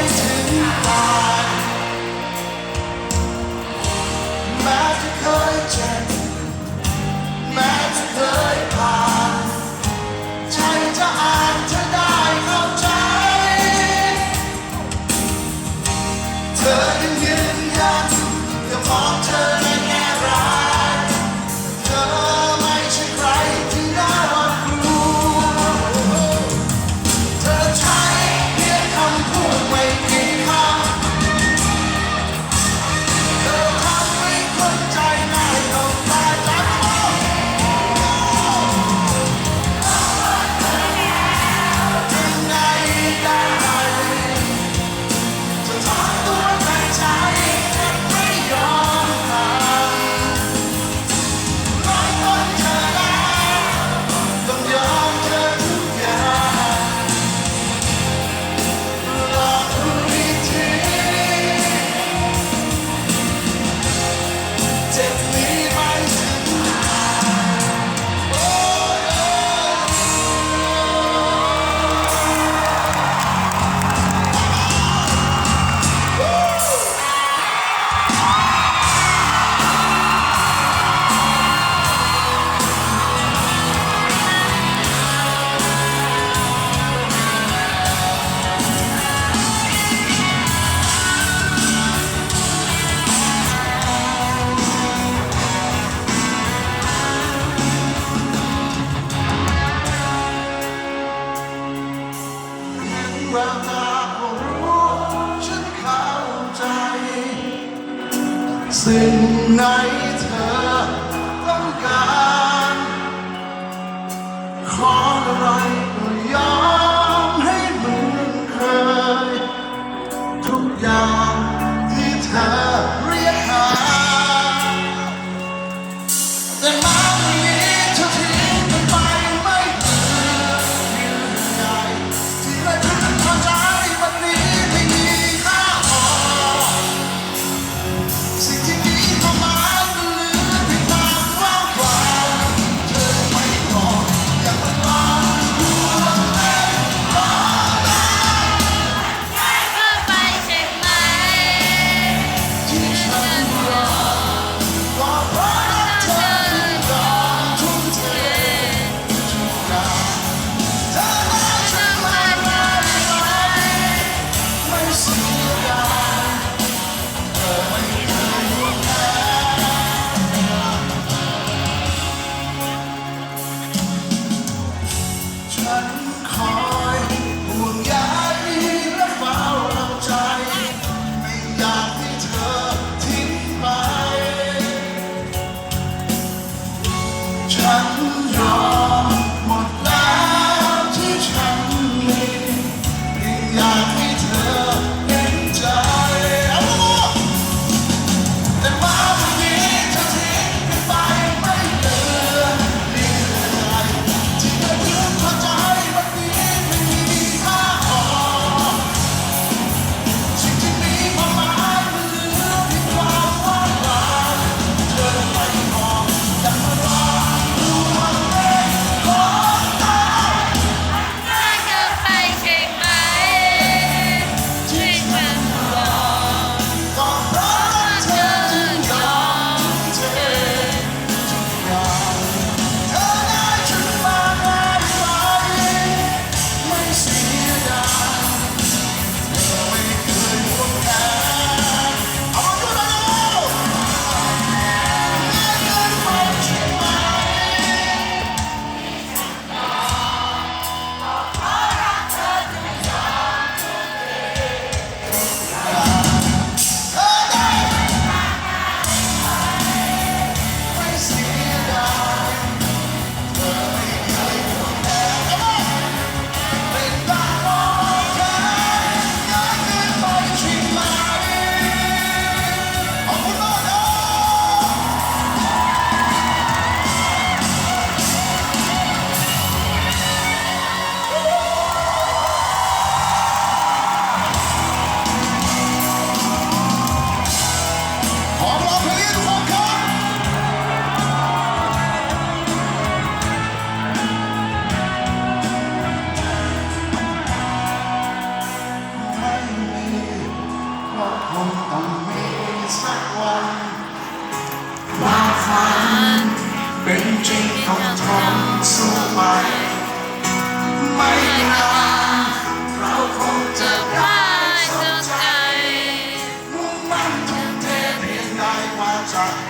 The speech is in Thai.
To die. สิ่งไหนเธอต้องการ ขออะไร คงต้องมีสักวันบางฝันเป็นจริงของทนสู้ไปไม่นานเราคงจะได้สนใจมุ่งมั่นทุ่มเทเพียงใดว่าจะ